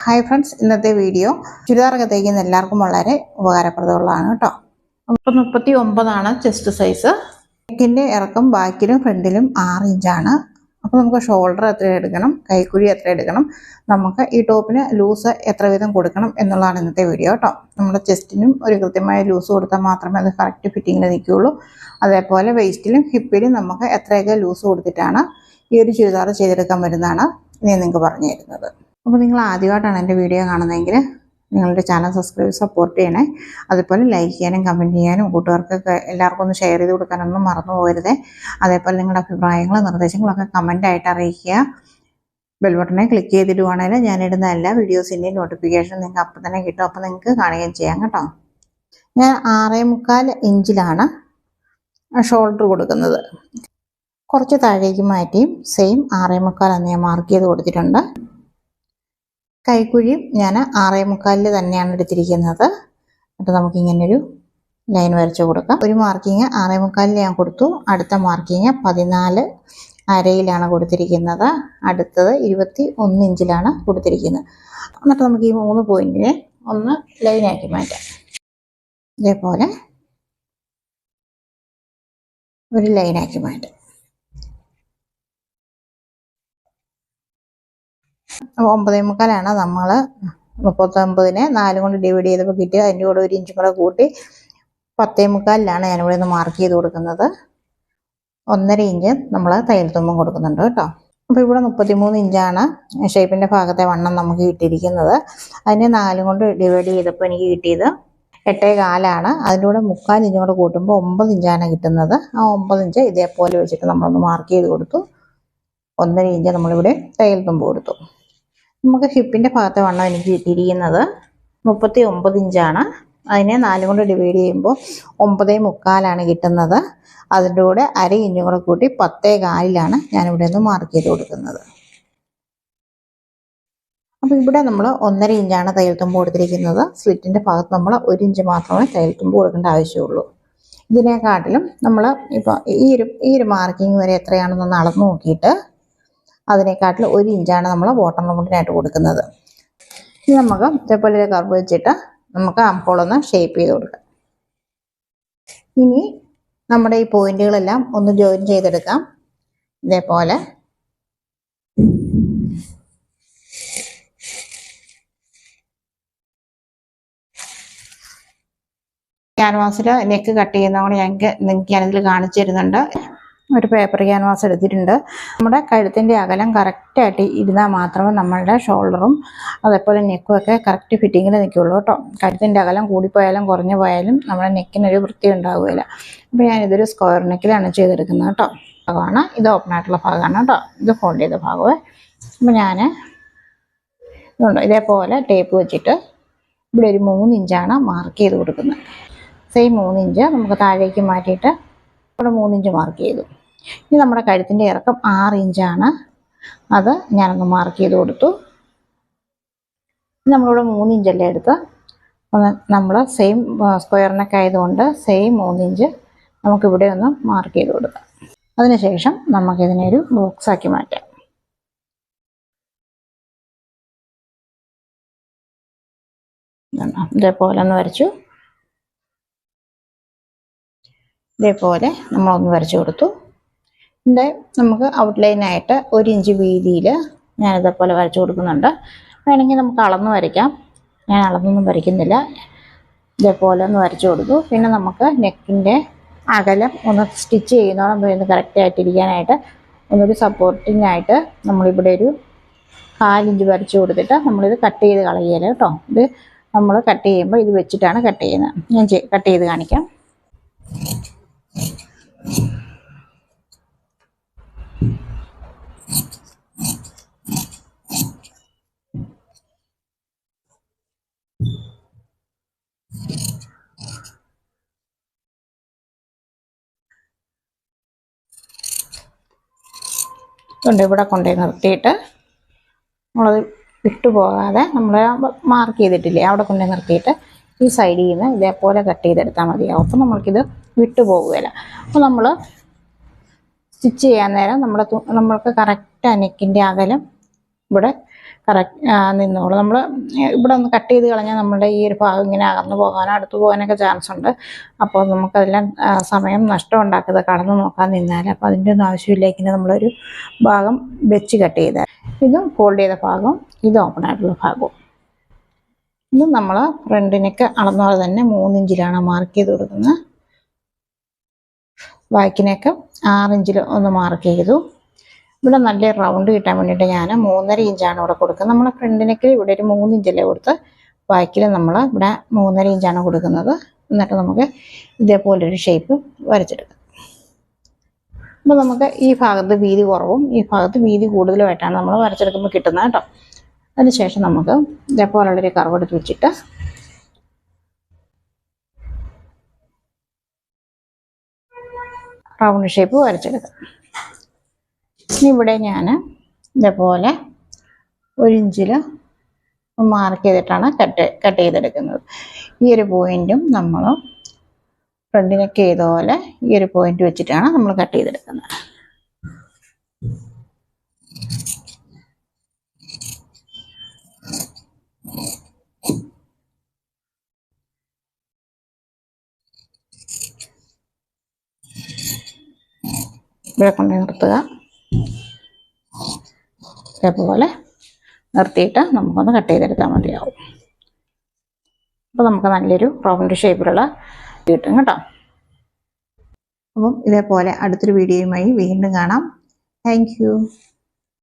Hi friends ഇന്നത്തെ video ചുരിദാറൊക്കെ തയ്ക്കുന്ന എല്ലാവർക്കും വളരെ ഉപകാരപ്രദമുള്ളതാണ് കേട്ടോ. അപ്പം മുപ്പത്തി ഒമ്പതാണ് ചെസ്റ്റ് സൈസ് നെക്കിന്റെ ഇറക്കം ബാക്കിലും ഫ്രണ്ടിലും ആറ് ഇഞ്ചാണ് അപ്പോൾ നമുക്ക് ഷോൾഡർ എത്ര എടുക്കണം കൈക്കുഴി എത്ര എടുക്കണം നമുക്ക് ഈ ടോപ്പിന് ലൂസ് എത്ര വീതം കൊടുക്കണം എന്നുള്ളതാണ് ഇന്നത്തെ വീഡിയോ കേട്ടോ. നമ്മുടെ ചെസ്റ്റിനും ഒരു കൃത്യമായ ലൂസ് കൊടുത്താൽ മാത്രമേ അത് കറക്റ്റ് ഫിറ്റിങ്ങിൽ നിൽക്കുകയുള്ളൂ. അതേപോലെ വെയിസ്റ്റിലും ഹിപ്പിലും നമുക്ക് എത്രയൊക്കെ ലൂസ് കൊടുത്തിട്ടാണ് ഈ ഒരു ചുരിദാർ ചെയ്തെടുക്കാൻ വരുന്നതാണ് ഞാൻ നിങ്ങൾക്ക് പറഞ്ഞു തരുന്നത് അപ്പോൾ നിങ്ങൾ ആദ്യമായിട്ടാണ് എന്റെ വീഡിയോ കാണുന്നതെങ്കിൽ നിങ്ങളുടെ ചാനൽ സബ്സ്ക്രൈബ് സപ്പോർട്ട് ചെയ്യണേ. അതുപോലെ ലൈക്ക് ചെയ്യാനും കമന്റ് ചെയ്യാനും കൂട്ടുകാർക്കൊക്കെ എല്ലാവർക്കും ഒന്ന് ഷെയർ ചെയ്ത് കൊടുക്കാനൊന്നും മറന്നു പോകരുതേ. അതേപോലെ നിങ്ങളുടെ അഭിപ്രായങ്ങളും നിർദ്ദേശങ്ങളൊക്കെ കമന്റായിട്ട് അറിയിക്കുക. ബെൽ ബട്ടണെ ക്ലിക്ക് ചെയ്തിടുവാണെങ്കിൽ ഞാനിടുന്ന എല്ലാ വീഡിയോസിന്റെയും നോട്ടിഫിക്കേഷൻ നിങ്ങൾക്ക് അപ്പം തന്നെ കിട്ടും. അപ്പോൾ നിങ്ങൾക്ക് കാണുകയും ചെയ്യാം കേട്ടോ. ഞാൻ ആറേ മുക്കാൽ ഇഞ്ചിലാണ് ഷോൾഡർ കൊടുക്കുന്നത്. കുറച്ച് താഴേക്ക് മാറ്റിയും സെയിം ആറേ മുക്കാൽ അന്ന് ഞാൻ മാർക്ക് ചെയ്ത് കൊടുത്തിട്ടുണ്ട്. കൈക്കുഴിയും ഞാൻ ആറേ മുക്കാലിൽ തന്നെയാണ് എടുത്തിരിക്കുന്നത്. എന്നിട്ട് നമുക്കിങ്ങനൊരു ലൈൻ വരച്ചു കൊടുക്കാം. ഒരു മാർക്കിങ് ആറേ മുക്കാലിൽ ഞാൻ കൊടുത്തു. അടുത്ത മാർക്കിങ് പതിനാല് അരയിലാണ് കൊടുത്തിരിക്കുന്നത്. അടുത്തത് ഇരുപത്തി ഒന്ന് ഇഞ്ചിലാണ് കൊടുത്തിരിക്കുന്നത്. എന്നിട്ട് നമുക്ക് ഈ മൂന്ന് പോയിന്റിനെ ഒന്ന് ലൈനാക്കി മാറ്റാം. ഇതേപോലെ ഒരു ലൈനാക്കി മാറ്റാം. അപ്പോൾ ഒമ്പതേ മുക്കാലാണ് നമ്മൾ മുപ്പത്തൊമ്പതിനെ നാല് കൊണ്ട് ഡിവൈഡ് ചെയ്തപ്പോൾ കിട്ടിയത് അതിന്റെ കൂടെ ഒരു ഇഞ്ചും കൂടെ കൂട്ടി പത്തേ മുക്കാലിലാണ് ഞാനിവിടെ നിന്ന് മാർക്ക് ചെയ്ത് കൊടുക്കുന്നത്. ഒന്നര ഇഞ്ച് നമ്മൾ തയ്യൽ തുമ്പം കൊടുക്കുന്നുണ്ട് കേട്ടോ. അപ്പോൾ ഇവിടെ മുപ്പത്തിമൂന്ന് ഇഞ്ചാണ് ഷേപ്പിന്റെ ഭാഗത്തെ വണ്ണം നമുക്ക് കിട്ടിയിരിക്കുന്നത്. അതിനെ നാലും കൊണ്ട് ഡിവൈഡ് ചെയ്തപ്പോൾ എനിക്ക് കിട്ടിയത് എട്ടേ കാലാണ്. അതിന്റെ കൂടെ മുക്കാൽ ഇഞ്ചും കൂടെ കൂട്ടുമ്പോൾ ഒമ്പത് ഇഞ്ചാണ് കിട്ടുന്നത്. ആ ഒമ്പത് ഇഞ്ച് ഇതേപോലെ വെച്ചിട്ട് നമ്മളൊന്ന് മാർക്ക് ചെയ്ത് കൊടുത്തു. ഒന്നര ഇഞ്ച് നമ്മളിവിടെ തയ്യൽ തുമ്പ് കൊടുത്തു. നമുക്ക് ഹിപ്പിന്റെ ഭാഗത്തെ വണ്ണം എനിക്ക് കിട്ടിയിരിക്കുന്നത്. മുപ്പത്തി ഒമ്പത് ഇഞ്ചാണ്. അതിനെ നാലും കൊണ്ട് ഡിവൈഡ് ചെയ്യുമ്പോൾ ഒമ്പതേ മുക്കാലാണ് കിട്ടുന്നത്. അതിന്റെ കൂടെ അര ഇഞ്ചും കൂടെ കൂട്ടി പത്തേ കാലിലാണ് ഞാനിവിടെ നിന്ന് മാർക്ക് ചെയ്ത് കൊടുക്കുന്നത്. അപ്പോൾ ഇവിടെ നമ്മൾ ഒന്നര ഇഞ്ചാണ് തയ്യൽ തുമ്പ് കൊടുത്തിരിക്കുന്നത്. സ്ലിറ്റിന്റെ ഭാഗത്ത് നമ്മൾ ഒരു ഇഞ്ച് മാത്രമേ തയ്യൽ തുമ്പ് കൊടുക്കേണ്ട ആവശ്യമുള്ളൂ. ഇതിനെക്കാട്ടിലും നമ്മൾ ഇപ്പോൾ ഈ ഒരു ഈ ഒരു മാർക്കിംഗ് വരെ എത്രയാണെന്നൊന്ന് അളന്ന് നോക്കിയിട്ട് അതിനെക്കാട്ടിൽ ഒരു ഇഞ്ചാണ് നമ്മൾ ബോട്ടം റൗണ്ടിനായിട്ട് കൊടുക്കുന്നത്. ഇനി നമുക്ക് ഇതേപോലെ ഒരു കർവ് വെച്ചിട്ട് നമുക്ക് അമ്പോളൊന്ന് ഷേപ്പ് ചെയ്ത് കൊടുക്കാം. ഇനി നമ്മുടെ ഈ പോയിന്റുകളെല്ലാം ഒന്ന് ജോയിൻ ചെയ്തെടുക്കാം. ഇതേപോലെ. ക്യാൻവാസിൽ നെക്ക് കട്ട് ചെയ്യുന്നതുകൊണ്ട് ഞങ്ങൾക്ക് നിങ്ങൾക്ക് ഞാനിതിൽ കാണിച്ചു തരുന്നുണ്ട്. ഒരു പേപ്പർ ക്യാൻവാസ് എടുത്തിട്ടുണ്ട്. നമ്മുടെ കഴുത്തിന്റെ അകലം കറക്റ്റായിട്ട് ഇരുന്നാൽ മാത്രമേ നമ്മളുടെ ഷോൾഡറും അതേപോലെ നെക്കും ഒക്കെ കറക്റ്റ് ഫിറ്റിങ്ങിൽ നിൽക്കുകയുള്ളൂ കേട്ടോ. കഴുത്തിന്റെ അകലം കൂടിപ്പോയാലും കുറഞ്ഞു പോയാലും നമ്മുടെ നെക്കിനൊരു വൃത്തി ഉണ്ടാവുകയില്ല. അപ്പോൾ ഞാനിതൊരു സ്ക്വയർ നെക്കിലാണ് ചെയ്തെടുക്കുന്നത് കേട്ടോ. ഭാഗമാണ്. ഇത് ഓപ്പൺ ആയിട്ടുള്ള ഭാഗമാണ് കേട്ടോ. ഇത് ഫോൾഡ് ചെയ്ത ഭാഗമേ. അപ്പോൾ ഞാൻ ഇതുണ്ടോ? ഇതേപോലെ ടേപ്പ് വെച്ചിട്ട് ഇവിടെ ഒരു മൂന്ന് ഇഞ്ചാണ് മാർക്ക് ചെയ്ത് കൊടുക്കുന്നത്. സെയിം മൂന്ന് ഇഞ്ച് നമുക്ക് താഴേക്ക് മാറ്റിയിട്ട് ഇവിടെ മൂന്നിഞ്ച് മാർക്ക് ചെയ്തു. ഇനി നമ്മുടെ കഴുത്തിന്റെ ഇറക്കം ആറ് ഇഞ്ചാണ് അത് ഞാനൊന്ന് മാർക്ക് ചെയ്ത് കൊടുത്തു. നമ്മളിവിടെ മൂന്നിഞ്ചല്ലേ എടുത്ത്? നമ്മൾ സെയിം സ്ക്വയറിനൊക്കെ ആയതുകൊണ്ട് സെയിം മൂന്നിഞ്ച് നമുക്കിവിടെ ഒന്ന് മാർക്ക് ചെയ്ത് കൊടുക്കാം. അതിനുശേഷം നമുക്കിതിനെ ഒരു ബോക്സ് ആക്കി മാറ്റാം. ഇതേപോലെ ഒന്ന് വരച്ചു. ഇതേപോലെ നമ്മളൊന്ന് വരച്ചു കൊടുത്തു. ഇതിന്റെ നമുക്ക് ഔട്ട്ലൈനായിട്ട് ഒരു ഇഞ്ച് വീതിയിൽ ഞാനിതേപോലെ വരച്ചു കൊടുക്കുന്നുണ്ട്. വേണമെങ്കിൽ നമുക്ക് അളന്ന് വരയ്ക്കാം. ഞാൻ അളന്നൊന്നും വരയ്ക്കുന്നില്ല. ഇതേപോലെ ഒന്ന് വരച്ചു കൊടുത്തു. പിന്നെ നമുക്ക് നെക്കിന്റെ അകലം ഒന്ന് സ്റ്റിച്ച് ചെയ്യുന്നോളം ഒന്ന് കറക്റ്റായിട്ടിരിക്കാനായിട്ട് ഒന്നൊരു സപ്പോർട്ടിനായിട്ട് നമ്മളിവിടെ ഒരു കാലിഞ്ച് വരച്ചു കൊടുത്തിട്ട് നമ്മളിത് കട്ട് ചെയ്ത് കളയുകയില്ല കേട്ടോ. ഇത് നമ്മൾ കട്ട് ചെയ്യുമ്പോൾ ഇത് വെച്ചിട്ടാണ് കട്ട് ചെയ്യുന്നത്. ഞാൻ കട്ട് ചെയ്ത് കാണിക്കാം. കൊണ്ട് ഇവിടെ കൊണ്ടുപോയി നിർത്തിയിട്ട്. നമ്മളത് വിട്ടുപോകാതെ നമ്മൾ മാർക്ക് ചെയ്തിട്ടില്ലേ അവിടെ കൊണ്ടുപോയി നിർത്തിയിട്ട് ഈ സൈഡിൽ നിന്ന് ഇതേപോലെ കട്ട് ചെയ്തെടുത്താൽ മതിയാവും. അപ്പം നമ്മൾക്കിത് വിട്ടുപോകുകയില്ല അപ്പോൾ നമ്മൾ സ്റ്റിച്ച് ചെയ്യാൻ നേരം നമ്മുടെ നമ്മൾക്ക് കറക്റ്റ് അനക്കിന്റെ അകലം ഇവിടെ കറക്റ്റ് നിന്നോളൂ. നമ്മൾ ഇവിടെ ഒന്ന് കട്ട് ചെയ്ത് കളഞ്ഞാൽ നമ്മുടെ ഈ ഒരു ഭാഗം ഇങ്ങനെ അകന്നു പോകാനോ അടുത്ത് പോകാനൊക്കെ ചാൻസ് ഉണ്ട്. അപ്പോൾ നമുക്കതെല്ലാം സമയം നഷ്ടം ഉണ്ടാക്കുന്നത് കടന്നു നോക്കാൻ നിന്നാൽ. അപ്പോൾ അതിന്റെ ഒന്നും ആവശ്യമില്ല. ഇങ്ങനെ നമ്മളൊരു ഭാഗം വെച്ച് കട്ട് ചെയ്ത ഇതും ഫോൾഡ് ചെയ്ത ഭാഗം ഇത് ഓപ്പൺ ആയിട്ടുള്ള ഭാഗവും. ഇത് നമ്മൾ ഫ്രണ്ടിനൊക്കെ അളന്നോളെ തന്നെ മൂന്നിഞ്ചിലാണ് മാർക്ക് ചെയ്ത് കൊടുക്കുന്നത്. ബാക്കിനൊക്കെ ആറിഞ്ചിൽ ഒന്ന് മാർക്ക് ചെയ്തു. ഇവിടെ നല്ല റൗണ്ട് കിട്ടാൻ വേണ്ടിയിട്ട് ഞാൻ മൂന്നര ഇഞ്ചാണ് ഇവിടെ കൊടുക്കുന്നത്. നമ്മൾ ഫ്രണ്ടിനൊക്കെ ഇവിടെ ഒരു മൂന്ന് ഇഞ്ചല്ലേ കൊടുത്ത് ബാക്കിൽ നമ്മൾ ഇവിടെ മൂന്നര ഇഞ്ചാണ് കൊടുക്കുന്നത്. എന്നിട്ട് നമുക്ക് ഇതേപോലെ ഒരു ഷേപ്പ് വരച്ചെടുക്കാം. അപ്പോൾ നമുക്ക് ഈ ഭാഗത്ത് വീതി കുറവും ഈ ഭാഗത്ത് വീതി കൂടുതലുമായിട്ടാണ് നമ്മൾ വരച്ചെടുക്കുമ്പോൾ കിട്ടുന്നത് കേട്ടോ. അതിനുശേഷം നമുക്ക് ഇതേപോലുള്ളൊരു കർവ് എടുത്ത് വെച്ചിട്ട് റൗണ്ട് ഷേപ്പ് വരച്ചെടുക്കാം. ഇവിടെ ഞാൻ ഇതേപോലെ ഒരു ഇഞ്ചിൽ മാർക്ക് ചെയ്തിട്ടാണ് കട്ട് കട്ട് ചെയ്തെടുക്കുന്നത്. ഈ ഒരു പോയിന്റും നമ്മൾ ഫ്രണ്ടിനൊക്കെ ചെയ്തപോലെ ഈ ഒരു പോയിന്റ് വെച്ചിട്ടാണ് നമ്മൾ കട്ട് ചെയ്തെടുക്കുന്നത്. ഇവിടെ കൊണ്ട് നിർത്തുക. ഇതേപോലെ നിർത്തിയിട്ട് നമുക്കൊന്ന് കട്ട് ചെയ്തെടുത്താൽ മതിയാവും. അപ്പോൾ നമുക്ക് നല്ലൊരു റൗണ്ട് ഷേപ്പിലുള്ള കിട്ടും കേട്ടോ. അപ്പം ഇതേപോലെ അടുത്തൊരു വീഡിയോയുമായി വീണ്ടും കാണാം. താങ്ക്